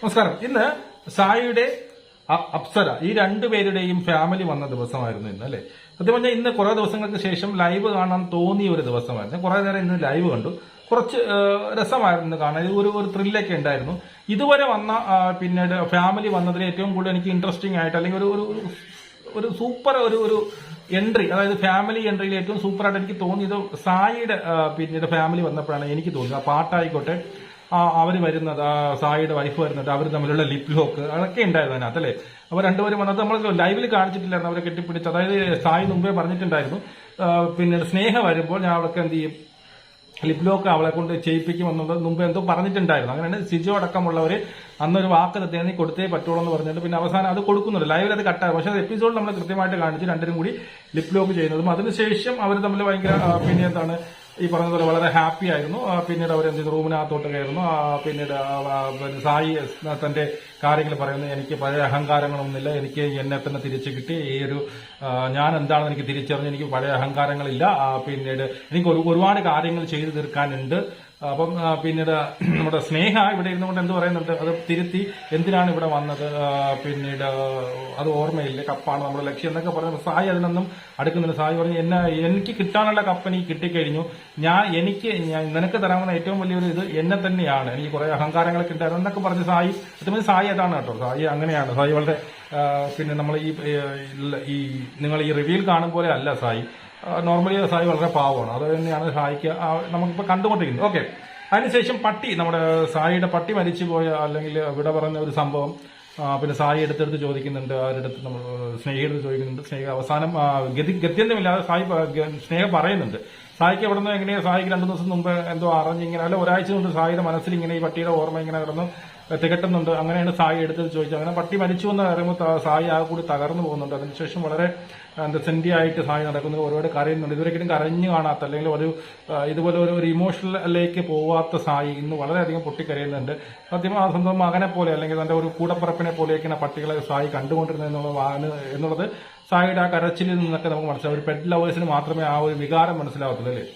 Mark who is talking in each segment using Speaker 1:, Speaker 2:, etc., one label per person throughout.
Speaker 1: നമസ്കാരം. ഇന്ന് സായിയുടെ അപ്സര ഈ രണ്ടുപേരുടെയും ഫാമിലി വന്ന ദിവസമായിരുന്നു ഇന്ന് അല്ലെ? സത്യം പറഞ്ഞാൽ ഇന്ന് കുറെ ദിവസങ്ങൾക്ക് ശേഷം ലൈവ് കാണാൻ തോന്നിയ ഒരു ദിവസമായിരുന്നു. കുറെ നേരം ഇന്ന് ലൈവ് കണ്ടു. കുറച്ച് രസമായിരുന്നു കാണാൻ. ഒരു ഒരു ത്രില്ലൊക്കെ ഉണ്ടായിരുന്നു. ഇതുവരെ വന്ന പിന്നീട് ഫാമിലി വന്നതിൽ ഏറ്റവും കൂടുതൽ എനിക്ക് ഇൻട്രസ്റ്റിംഗ് ആയിട്ട് അല്ലെങ്കിൽ ഒരു ഒരു സൂപ്പർ ഒരു ഒരു എൻട്രി അതായത് ഫാമിലി എൻട്രിയിൽ ഏറ്റവും സൂപ്പറായിട്ട് എനിക്ക് തോന്നിയത് സായിയുടെ പിന്നീട് ഫാമിലി വന്നപ്പോഴാണ് എനിക്ക് തോന്നിയത്. ആ പാട്ടായിക്കോട്ടെ അവർ വരുന്നത് സായിയുടെ വൈഫ് വരുന്നത് അവർ തമ്മിലുള്ള ലിപ് ലോക്ക് അതൊക്കെ ഉണ്ടായിരുന്നു അതിനകത്ത് അല്ലേ? അപ്പൊ രണ്ടുപേരും വന്നത് നമ്മൾ ലൈവിൽ കാണിച്ചിട്ടില്ലായിരുന്നു അവരെ കെട്ടിപ്പിടിച്ച്. അതായത് സായി മുമ്പേ പറഞ്ഞിട്ടുണ്ടായിരുന്നു. പിന്നെ സ്നേഹം വരുമ്പോൾ ഞാൻ അവൾക്ക് എന്ത് ചെയ്യും? ലിപ് ലോക്ക് അവളെ കൊണ്ട് ചെയ്യിപ്പിക്കും എന്നുള്ളത് മുമ്പ് എന്തോ പറഞ്ഞിട്ടുണ്ടായിരുന്നു. അങ്ങനെയാണ് സിജോ അടക്കമുള്ളവര് അന്നൊരു വാക്ക് തേനി കൊടുത്തേ പറ്റുള്ളൂ എന്ന് പറഞ്ഞിട്ട് പിന്നെ അവസാനം അത് കൊടുക്കുന്നുണ്ട്. ലൈവിൽ അത് കട്ടായി പക്ഷെ അത് എപ്പിസോഡ് നമ്മൾ കൃത്യമായിട്ട് കാണിച്ച് രണ്ടിനും കൂടി ലിപ് ലോക്ക് ചെയ്യുന്നതും അതിനുശേഷം അവർ തമ്മിൽ ഭയങ്കര പിന്നെ എന്താണ് ഈ പറഞ്ഞ പോലെ വളരെ ഹാപ്പി ആയിരുന്നു. പിന്നീട് അവർ എന്ത് ചെയ്തു? റൂമിനകത്തോട്ട് കയറുന്നു. പിന്നീട് സായി തന്റെ കാര്യങ്ങൾ പറയുന്നു. എനിക്ക് പഴയ അഹങ്കാരങ്ങളൊന്നുമില്ല. എനിക്ക് എന്നെ തന്നെ തിരിച്ചു കിട്ടി. ഈ ഒരു ഞാൻ എന്താണെന്ന് എനിക്ക് തിരിച്ചറിഞ്ഞ് എനിക്ക് പഴയ അഹങ്കാരങ്ങളില്ല. പിന്നീട് എനിക്ക് ഒരുപാട് കാര്യങ്ങൾ ചെയ്തു തീർക്കാനുണ്ട്. അപ്പം പിന്നീട് നമ്മുടെ സ്നേഹ ഇവിടെ ഇരുന്നുകൊണ്ട് എന്ത് പറയുന്നുണ്ട്? അത് തിരുത്തി എന്തിനാണ് ഇവിടെ വന്നത്? പിന്നീട് അത് ഓർമ്മയില്ല? കപ്പാണ് നമ്മുടെ ലക്ഷ്യം എന്നൊക്കെ പറഞ്ഞു സായി അതിനൊന്നും അടുക്കുന്നില്ല സായി പറഞ്ഞു എന്നെ എനിക്ക് കിട്ടാനുള്ള കപ്പ് എനിക്ക് കിട്ടിക്കഴിഞ്ഞു. ഞാൻ എനിക്ക് നിനക്ക് തരാവുന്ന ഏറ്റവും വലിയൊരു ഇത് എന്നെ തന്നെയാണ്. എനിക്ക് കുറെ അഹങ്കാരങ്ങളൊക്കെ ഉണ്ടായിരുന്നു എന്നൊക്കെ പറഞ്ഞ് സായി അതുപോലെ സായി അതാണ് കേട്ടോ. സായി അങ്ങനെയാണ്. സായി വളരെ പിന്നെ നമ്മൾ ഈ ഈ നിങ്ങൾ ഈ റിവ്യൂൽ കാണും പോലെ അല്ല സായി. നോർമലി സായി വളരെ പാവമാണ്. അത് തന്നെയാണ് സായിക്ക് നമുക്കിപ്പോൾ കണ്ടുകൊണ്ടിരിക്കുന്നത്. ഓക്കെ അതിനുശേഷം പട്ടി നമ്മുടെ സായിയുടെ പട്ടി മരിച്ചു പോയ അല്ലെങ്കിൽ വിട പറഞ്ഞ ഒരു സംഭവം പിന്നെ സായി എടുത്തെടുത്ത് ചോദിക്കുന്നുണ്ട്. അവരുടെ അടുത്ത് നമ്മൾ സ്നേഹിയെടുത്ത് ചോദിക്കുന്നുണ്ട്. സ്നേഹ അവസാനം ഗതി ഗത്യന്തമില്ലാതെ സായി സ്നേഹ പറയുന്നുണ്ട്. സായിക്ക് എവിടെ നിന്ന് എങ്ങനെയാണ് സായിക്ക് രണ്ടു ദിവസം മുമ്പ് എന്തോ അറിഞ്ഞിങ്ങനെ അല്ല ഒരാഴ്ച കൊണ്ട് സായിയുടെ മനസ്സിൽ ഇങ്ങനെ ഈ പട്ടിയുടെ ഓർമ്മ ഇങ്ങനെ കിടന്നു. തികട്ടുന്നുണ്ട്. അങ്ങനെയാണ് സായി എടുത്തത് ചോദിച്ചത്. അങ്ങനെ പട്ടി മരിച്ചു എന്ന് പറയുമ്പോൾ സായി ആ കൂടി തകർന്നു പോകുന്നുണ്ട്. അതിനുശേഷം വളരെ എന്താ സെന്റി ആയിട്ട് സായി നടക്കുന്നത് ഒരുപാട് കരയുന്നുണ്ട്. ഇതുവരെയും കരഞ്ഞു കാണാത്ത അല്ലെങ്കിൽ ഒരു ഇതുപോലെ ഒരു ഒരു ഇമോഷണലിലേക്ക് പോവാത്ത സായി ഇന്ന് വളരെയധികം പൊട്ടിക്കരയുന്നുണ്ട്. സത്യം ആ സ്വന്തം മകനെ പോലെ അല്ലെങ്കിൽ തന്റെ ഒരു കൂടപ്പറപ്പിനെ പോലെയൊക്കെയാണ് പട്ടികളെ സായി കണ്ടുകൊണ്ടിരുന്നത് എന്നുള്ളതാണ് എന്നുള്ളത് സായിയുടെ ആ കരച്ചിലിൽ നിന്നൊക്കെ നമുക്ക് മനസ്സിലാവും. ഒരു പെറ്റ് ലവേഴ്സിന് മാത്രമേ ആ ഒരു വികാരം മനസ്സിലാവത്തുള്ളൂ അല്ലേ?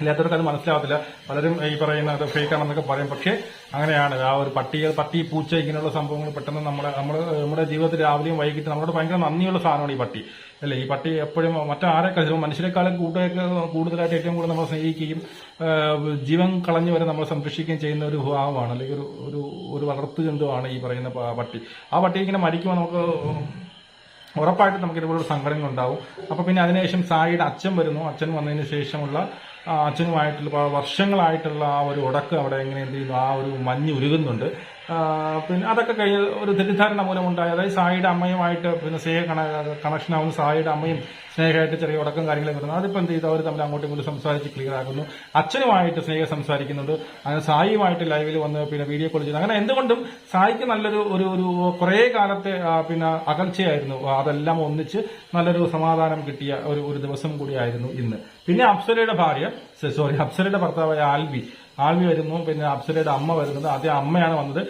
Speaker 1: ഇല്ലാത്തവർക്ക് അത് മനസ്സിലാവത്തില്ല. പലരും ഈ പറയുന്ന അത് ഫേക്കാണെന്നൊക്കെ പറയും. പക്ഷേ അങ്ങനെയാണ്. ആ ഒരു പട്ടി പട്ടി പൂച്ച ഇങ്ങനെയുള്ള സംഭവങ്ങൾ പെട്ടെന്ന് നമ്മുടെ നമ്മൾ നമ്മുടെ ജീവിതത്തിൽ രാവിലെയും വൈകിട്ട് നമ്മളോട് ഭയങ്കര നന്ദിയുള്ള സാധനമാണ് ഈ പട്ടി. അല്ലേ? ഈ പട്ടി എപ്പോഴും മറ്റാരെക്കാൾ ചിലപ്പോൾ മനുഷ്യരെക്കാളും കൂട്ടൊക്കെ കൂടുതലായിട്ട് ഏറ്റവും കൂടുതൽ നമ്മൾ സ്നേഹിക്കുകയും ജീവൻ കളഞ്ഞു വരെ നമ്മളെ സംരക്ഷിക്കുകയും ചെയ്യുന്ന ഒരു ഭാവമാണ്. അല്ലെങ്കിൽ ഒരു ഒരു ഒരു വളർത്തു ജന്തുവാണ് ഈ പറയുന്ന പട്ടി. ആ പട്ടി ഇങ്ങനെ മരിക്കുമ്പോൾ നമുക്ക് ഉറപ്പായിട്ടും നമുക്ക് ഇതുപോലുള്ള സംഘടന ഉണ്ടാവും അപ്പൊ പിന്നെ അതിനുശേഷം സായിയുടെ അച്ഛൻ വരുന്നു. അച്ഛൻ വന്നതിന് ശേഷമുള്ള അച്ഛനുമായിട്ടുള്ള വർഷങ്ങളായിട്ടുള്ള ആ ഒരു ഉടക്ക് അവിടെ എങ്ങനെ എന്ത് ചെയ്യുന്നു? ആ ഒരു മഞ്ഞ് ഉരുകുന്നുണ്ട്. പിന്നെ അതൊക്കെ കഴിഞ്ഞ് ഒരു തെറ്റിദ്ധാരണ മൂലമുണ്ടായ. അതായത് സായിയുടെ അമ്മയുമായിട്ട് പിന്നെ സ്നേഹ കണക്ഷൻ ആവുന്ന സായിയുടെ അമ്മയും സ്നേഹമായിട്ട് ചെറിയ ഉടക്കം കാര്യങ്ങളൊക്കെ വരുന്നു. അതിപ്പോൾ എന്ത് ചെയ്തു അവർ തമ്മിൽ അങ്ങോട്ടും ഇങ്ങോട്ടും സംസാരിച്ച് ക്ലിയർ ആക്കുന്നു. അച്ഛനുമായിട്ട് സ്നേഹം സംസാരിക്കുന്നുണ്ട്. അങ്ങനെ സായിയുമായിട്ട് ലൈവിൽ വന്ന് പിന്നെ വീഡിയോ കോൾ ചെയ്തു അങ്ങനെ എന്തുകൊണ്ടും സായിക്ക് നല്ലൊരു ഒരു ഒരു കുറേ കാലത്തെ പിന്നെ അകൽച്ചയായിരുന്നു. അതെല്ലാം ഒന്നിച്ച് നല്ലൊരു സമാധാനം കിട്ടിയ ഒരു ഒരു ദിവസം കൂടിയായിരുന്നു ഇന്ന്. പിന്നെ അപ്സരയുടെ ഭാര്യ സോറി അപ്സരയുടെ ഭർത്താവായ ആൽബി ആൽബി വരുന്നു പിന്നെ അപ്സരയുടെ അമ്മ വരുന്നത്. ആദ്യം അമ്മയാണ് വന്നത്.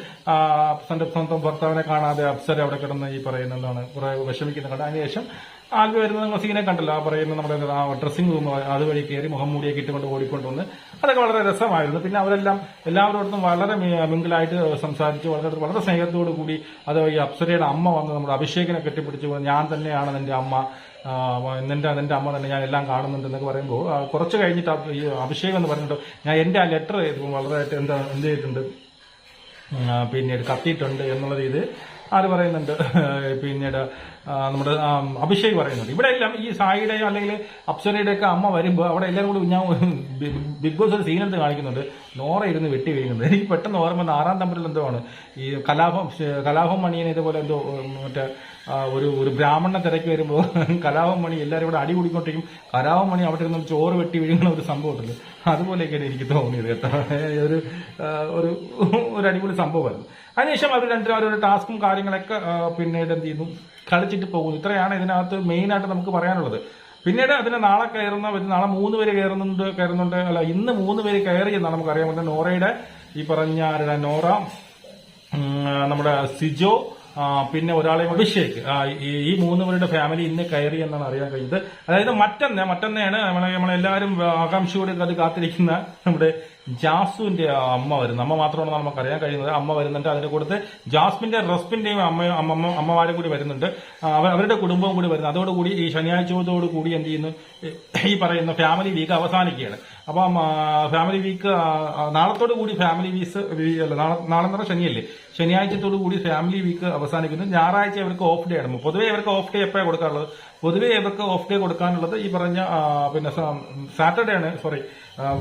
Speaker 1: തന്റെ സ്വന്തം ഭർത്താവിനെ കാണാതെ അപ്സര അവിടെ കിടന്ന് ഈ പറയുന്നതാണ്. കുറെ വിഷമിക്കുന്ന കണ്ട അതിനുശേഷം ആൽവി വരുന്നത് നിങ്ങൾ സീനെ കണ്ടല്ലോ. ആ പറയുന്ന നമ്മുടെ ഡ്രസ്സിംഗ് റൂം അതുവഴി കയറി മുഖം മൂടിയൊക്കെ ഇട്ടുകൊണ്ട് ഓടിക്കൊണ്ടുവന്ന് അതൊക്കെ വളരെ രസമായിരുന്നു. പിന്നെ അവരെല്ലാം എല്ലാവരോടത്തും വളരെ മിങ്കിളായിട്ട് സംസാരിച്ച് വളരെ വളരെ സ്നേഹത്തോടു കൂടി അത് ഈ അപ്സരയുടെ അമ്മ വന്ന് നമ്മുടെ അഭിഷേകിനെ കെട്ടിപ്പിടിച്ചു ഞാൻ തന്നെയാണ് നിന്റെ അമ്മ നിന്റെ നിന്റെ അമ്മ തന്നെ ഞാൻ എല്ലാം കാണുന്നുണ്ട് എന്നൊക്കെ പറയുമ്പോൾ കുറച്ച് കഴിഞ്ഞിട്ട് ഈ അഭിഷേകം എന്ന് പറഞ്ഞിട്ട് ഞാൻ എന്റെ ആ ലെറ്റർ വളരെ എന്താ എന്ത് ചെയ്തിട്ടുണ്ട്? പിന്നീട് കത്തിയിട്ടുണ്ട് എന്നുള്ള രീതി ആര് പറയുന്നുണ്ട്? പിന്നീട് നമ്മുടെ അഭിഷേക് പറയുന്നുണ്ട്. ഇവിടെ എല്ലാം ഈ സായിയുടെയോ അല്ലെങ്കിൽ അപ്സരയുടെ ഒക്കെ അമ്മ വരുമ്പോൾ അവിടെ എല്ലാവരും കൂടി ഞാൻ ബിഗ് ബോസ് ഒരു സീനെടുത്ത് കാണിക്കുന്നുണ്ട്. നോറ ഇരുന്ന് വെട്ടി വീഴുന്നത്. എനിക്ക് പെട്ടെന്ന് ഓർമ്മ ആറാം തമ്പരിൽ എന്തോ ആണ്. ഈ കലാപം കലാപം മണിയനെ ഇതുപോലെ എന്തോ മറ്റേ ഒരു ഒരു ബ്രാഹ്മണ തിരക്ക് വരുമ്പോൾ കലാപം മണി എല്ലാവരും ഇവിടെ അടി കൂടിക്കൊണ്ടിരിക്കും. കലാപം മണി അവിടെ ഇരുന്ന് ചോറ് വെട്ടി വീഴുന്ന ഒരു സംഭവം ഉണ്ട് അതുപോലെയൊക്കെയാണ് എനിക്ക് തോന്നിയത് കേട്ടോ. ഒരു ഒരു അടിപൊളി സംഭവമായിരുന്നു. അതിനുശേഷം അവർ രണ്ടും അവരുടെ ടാസ്കും കാര്യങ്ങളൊക്കെ പിന്നീട് എന്ത് ചെയ്യുന്നു? കളിച്ചിട്ട് പോകുന്നു. ഇത്രയാണ് ഇതിനകത്ത് മെയിനായിട്ട് നമുക്ക് പറയാനുള്ളത്. പിന്നീട് അതിന് നാളെ കയറുന്ന നാളെ മൂന്ന് പേര് കയറുന്നുണ്ട് കയറുന്നുണ്ട്. അല്ല ഇന്ന് മൂന്ന് പേര് കയറി എന്നാണ് നമുക്ക് അറിയാൻ പറ്റുന്നത്. നോറയുടെ ഈ പറഞ്ഞ ആരുടെ? നോറ നമ്മുടെ സിജോ പിന്നെ ഒരാളെ അഭിഷേക്. ഈ മൂന്ന് പേരുടെ ഫാമിലി ഇന്ന് കയറി എന്നാണ് അറിയാൻ കഴിഞ്ഞത്. അതായത് മറ്റന്നെ മറ്റന്നെയാണ് നമ്മളെ നമ്മളെല്ലാവരും ആകാംക്ഷയോടെ അത് കാത്തിരിക്കുന്ന നമ്മുടെ ജാസുവിന്റെ അമ്മ വരുന്നത്. അമ്മ മാത്രമാണ് നമുക്ക് അറിയാൻ കഴിയുന്നത്. അമ്മ വരുന്നുണ്ട്. അതിന്റെ കൂടത്ത് ജാസ്മിന്റെ റസ്പിന്റെയും അമ്മ അമ്മ അമ്മമാരും കൂടി വരുന്നുണ്ട്. അവരുടെ കുടുംബവും കൂടി വരുന്നു. അതോടുകൂടി ഈ ശനിയാഴ്ചയോടുകൂടി എന്ത് ചെയ്യുന്നു? ഈ പറയുന്ന ഫാമിലി വീക്ക് അവസാനിക്കുകയാണ്. അപ്പം ഫാമിലി വീക്ക് നാളത്തോടു കൂടി ഫാമിലി വീസ് അല്ല നാളെ നാളെ ശനിയല്ലേ? ശനിയാഴ്ചത്തോടു കൂടി ഫാമിലി വീക്ക് അവസാനിക്കുന്നു. ഞായറാഴ്ച ഇവർക്ക് ഓഫ് ഡേ ആണ്. പൊതുവേ ഇവർക്ക് ഓഫ് ഡേ എപ്പോഴാണ് കൊടുക്കാറുള്ളത്? പൊതുവേ ഇവർക്ക് ഓഫ് ഡേ കൊടുക്കാനുള്ളത് ഈ പറഞ്ഞ പിന്നെ സാറ്റർഡേ ആണ് സോറി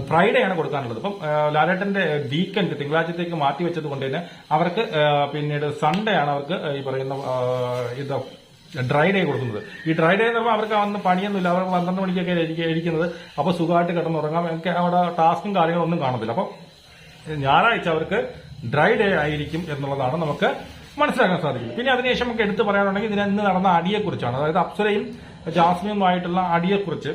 Speaker 1: ഫ്രൈഡേ ആണ് കൊടുക്കാനുള്ളത്. അപ്പം ലാലേട്ടന്റെ വീക്കെൻഡ് തിങ്കളാഴ്ചത്തേക്ക് മാറ്റി വെച്ചത് കൊണ്ട് തന്നെ അവർക്ക് പിന്നീട് സൺഡേ ആണ് അവർക്ക് ഈ പറയുന്ന ഇത് ഡ്രൈ ഡേ കൊടുക്കുന്നത്. ഈ ഡ്രൈ ഡേ എന്ന് പറയുമ്പോൾ അവർക്ക് അന്ന് പണിയൊന്നുമില്ല. അവർ പന്ത്രണ്ട് മണിക്കൊക്കെ ഇരിക്ക- ഇരിക്കുന്നത്. അപ്പോൾ സുഖമായിട്ട് കിടന്നുറങ്ങാം എനിക്ക് അവിടെ ടാസ്കും കാര്യങ്ങളും ഒന്നും കാണത്തില്ല. അപ്പം ഞായറാഴ്ച അവർക്ക് ഡ്രൈ ഡേ ആയിരിക്കും എന്നുള്ളതാണ് നമുക്ക് മനസ്സിലാക്കാൻ സാധിക്കും പിന്നെ അതിനുശേഷം നമുക്ക് എടുത്തു പറയാനുണ്ടെങ്കിൽ ഇതിന് ഇന്ന് നടന്ന അടിയെക്കുറിച്ചാണ്. അതായത് അപ്സരയും ജാസ്മിനുമായിട്ടുള്ള അടിയെക്കുറിച്ച്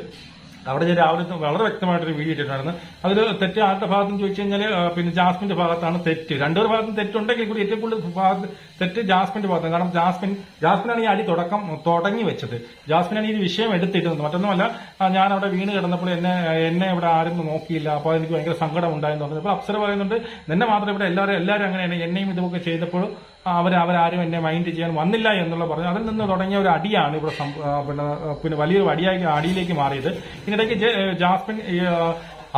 Speaker 1: അവിടെ ഞാൻ രാവിലെ വളരെ വ്യക്തമായിട്ടൊരു വീഡിയോ ഇട്ടിട്ടുണ്ടായിരുന്നു. അതിൽ തെറ്റ് ആരുടെ ഭാഗത്തും ചോദിച്ചു കഴിഞ്ഞാൽ പിന്നെ ജാസ്മിന്റെ ഭാഗത്താണ് തെറ്റ്. രണ്ടുപേർ ഭാഗത്തും തെറ്റുണ്ടെങ്കിൽ കൂടി ഏറ്റവും കൂടുതൽ ഭാഗത്ത് തെറ്റ് ജാസ്മിന്റെ ഭാഗത്താണ്. കാരണം ജാസ്മിൻ ജാസ്മിനാണ് ഈ അടി തുടക്കം തുടങ്ങി വെച്ചത്. ജാസ്മിനാണ് ഈ വിഷയം എടുത്തിട്ടുന്നത് മറ്റൊന്നുമല്ല ഞാൻ അവിടെ വീണ് കിടന്നപ്പോൾ എന്നെ എന്നെ ഇവിടെ ആരും നോക്കിയില്ല. അപ്പോൾ എനിക്ക് ഭയങ്കര സങ്കടം ഉണ്ടായെന്ന് പറഞ്ഞപ്പോൾ അപ്സര പറയുന്നുണ്ട് നിന്നെ മാത്രം ഇവിടെ എല്ലാവരും എല്ലാവരും അങ്ങനെയാണ്. എന്നെയും ഇതൊക്കെ ചെയ്തപ്പോൾ അവർ അവരാരും എന്നെ മൈൻഡ് ചെയ്യാൻ വന്നില്ല എന്നുള്ള പറഞ്ഞു. അതിൽ നിന്ന് തുടങ്ങിയ ഒരു അടിയാണ് ഇവിടെ പിന്നെ പിന്നെ വലിയൊരു അടിയായി അടിയിലേക്ക് മാറിയത്. ഇതിനിടയ്ക്ക് ജാസ്മിൻ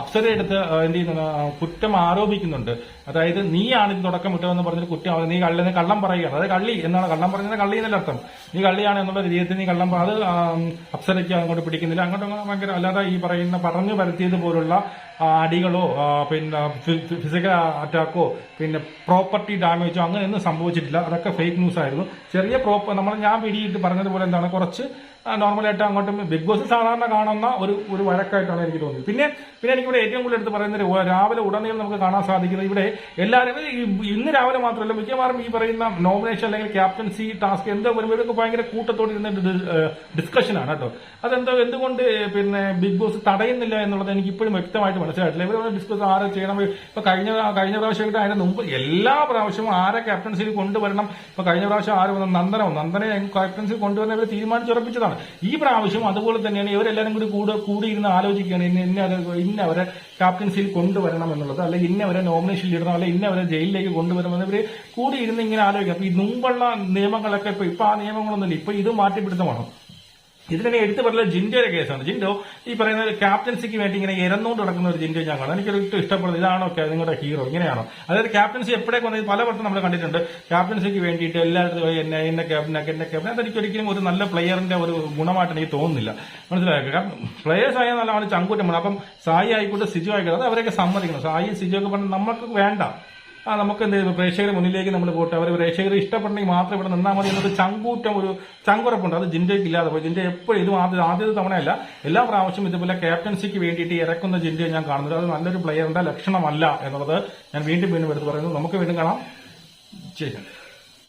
Speaker 1: അപ്സരെ എടുത്ത് എന്ത് ചെയ്യുന്നു കുറ്റം ആരോപിക്കുന്നുണ്ട്. അതായത് നീ ആണ് ഇത് തുടക്കം വിട്ടതെന്ന് പറഞ്ഞിട്ട് കുറ്റം നീ കള്ളി കള്ളം പറയുകയാണ്. അതായത് കള്ളി എന്നാണ്. കള്ളം പറഞ്ഞത് കള്ളി എന്നല്ല അർത്ഥം. നീ കള്ളിയാണ് എന്നുള്ള രീതിയിൽ നീ കള്ളം അത് അപ്സരയ്ക്ക് അങ്ങോട്ട് പിടിക്കുന്നില്ല. അങ്ങോട്ട് അങ്ങ് ഭയങ്കര അല്ലാതെ ഈ പറയുന്ന പറഞ്ഞു പരത്തിയത് പോലുള്ള അടികളോ പിന്നെ ഫിസിക്കൽ അറ്റാക്കോ പിന്നെ പ്രോപ്പർട്ടി ഡാമേജോ അങ്ങനെയൊന്നും സംഭവിച്ചിട്ടില്ല. അതൊക്കെ ഫേക്ക് ന്യൂസ് ആയിരുന്നു. ചെറിയ പ്രോപ്പർ നമ്മൾ ഞാൻ പിടിയിട്ട് പറഞ്ഞതുപോലെ എന്താണ് കുറച്ച് നോർമലായിട്ട് അങ്ങോട്ടും ബിഗ് ബോസ് സാധാരണ കാണുന്ന ഒരു ഒരു വഴക്കായിട്ടാണ് എനിക്ക് തോന്നിയത്. പിന്നെ പിന്നെ എനിക്കിവിടെ ഏറ്റവും കൂടുതൽ എടുത്ത് പറയുന്നത് രാവിലെ ഉടനീളം നമുക്ക് കാണാൻ സാധിക്കുന്നത് ഇവിടെ എല്ലാവരും ഇന്ന് രാവിലെ മാത്രമല്ല മിക്കവാറും ഈ പറയുന്ന നോമിനേഷൻ അല്ലെങ്കിൽ ക്യാപ്റ്റൻസി ടാസ്ക് എന്തോ വരുമ്പോൾ ഇതൊക്കെ ഭയങ്കര കൂട്ടത്തോടെ ഇരുന്ന ഡിസ്കഷനാണ് കേട്ടോ. അതെന്തോ എന്തുകൊണ്ട് പിന്നെ ബിഗ് ബോസ് തടയുന്നില്ല എന്നുള്ളത് എനിക്ക് ഇപ്പോഴും വ്യക്തമായിട്ട് മനസ്സിലായിട്ടില്ല. ഇവർ ഡിസ്കസ് ആരെ ചെയ്യണം. ഇപ്പൊ കഴിഞ്ഞ കഴിഞ്ഞ പ്രാവശ്യമായിട്ട് അതിന് മുമ്പ് എല്ലാ പ്രാവശ്യവും ആരെ ക്യാപ്റ്റൻസിയിൽ കൊണ്ടുവരണം. ഇപ്പൊ കഴിഞ്ഞ പ്രാവശ്യം ആര് വന്നു? നന്ദനോ? നന്ദനെ ക്യാപ്റ്റൻസിൽ കൊണ്ടുവരുന്ന ഇവർ തീരുമാനിച്ചുറപ്പിച്ചതാണ്. ഈ പ്രാവശ്യം അതുപോലെ തന്നെയാണ് ഇവരെല്ലാവരും കൂടി കൂടെ കൂടിയിരുന്ന് ആലോചിക്കുകയാണ്. ഇന്ന ഇന്ന ഇന്ന അവരെ ക്യാപ്റ്റൻസിയിൽ കൊണ്ടുവരണം എന്നുള്ളത്. അല്ലെ ഇന്ന അവരെ നോമിനേഷനിൽ ഇടണം അല്ലെ ഇന്ന അവരെ ജയിലിലേക്ക് കൊണ്ടുവരണം ഇവർ കൂടിയിരുന്ന് ഇങ്ങനെ ആലോചിക്കാം അപ്പൊ ഈ മുമ്പുള്ള നിയമങ്ങളൊക്കെ ഇപ്പൊ ഇപ്പൊ ആ നിയമങ്ങളൊന്നുമില്ല. ഇപ്പൊ ഇത് മാറ്റിപ്പിടുത്തമാണ്? ഇതിനെ എടുത്തു പറഞ്ഞ ജിൻഡോയുടെ കേസാണ്. ജിൻഡോ ഈ പറയുന്ന ക്യാപ്റ്റൻസിക്ക് വേണ്ടി ഇങ്ങനെ ഇരന്നുകൊണ്ട് നടക്കുന്ന ഒരു ജിൻഡോ ഞാൻ കാണാം എനിക്കൊരു ഇഷ്ടം ഇഷ്ടപ്പെടുന്നത്. ഇതാണോ നിങ്ങളുടെ ഹീറോ ഇങ്ങനെയാണോ? അതായത് ക്യാപ്റ്റൻസി എപ്പോഴേക്ക് വന്നത്? പല വട്ടം നമ്മൾ കണ്ടിട്ടുണ്ട്. ക്യാപ്റ്റൻസിക്ക് വേണ്ടിയിട്ട് എല്ലായിടത്തും എന്നെ എന്നെ ക്യാപ്റ്റനാക്കി എന്നെ ക്യാപ്റ്റൻ അതെനിക്ക് ഒരിക്കലും ഒരു നല്ല പ്ലെയറിന്റെ ഒരു ഗുണമായിട്ട് എനിക്ക് തോന്നുന്നില്ല. മനസ്സിലാക്കുക കാരണം പ്ലെയേഴ്സ് നല്ലതാണ് ചങ്കൂറ്റം വേണം. അപ്പം സായി ആയിക്കോട്ടെ സിജു ആയിക്കോട്ടെ അത് അവരൊക്കെ സമ്മതിക്കണം. സായി സിജു ഒക്കെ പറഞ്ഞാൽ നമുക്ക് വേണ്ട. ആ നമുക്ക് എന്ത് പ്രേക്ഷകരെ മുന്നിലേക്ക് നമ്മൾ പോട്ടെ. അവർ പ്രേക്ഷകർ ഇഷ്ടപ്പെടണമെങ്കിൽ മാത്രം ഇവിടെ നിന്നാൽ മതി എന്നൊരു ചങ്കൂറ്റം ഒരു ചങ്കുറപ്പുണ്ട്. അത് ജിൻഡയ്ക്ക് ഇല്ലാതെ പോയി. ജിൻഡ എപ്പോഴും ഇത് ആദ്യ ആദ്യത്തെ തവണയല്ല. എല്ലാ പ്രാവശ്യം ഇതുപോലെ ക്യാപ്റ്റൻസിക്ക് വേണ്ടിയിട്ട് ഇറക്കുന്ന ജിൻഡയെ ഞാൻ കാണുന്നത്. അത് നല്ലൊരു പ്ലെയറിന്റെ ലക്ഷണമല്ല എന്നുള്ളത് ഞാൻ വീണ്ടും വീണ്ടും എടുത്ത് പറയുന്നു. നമുക്ക് വീണ്ടും കാണാം. ശരി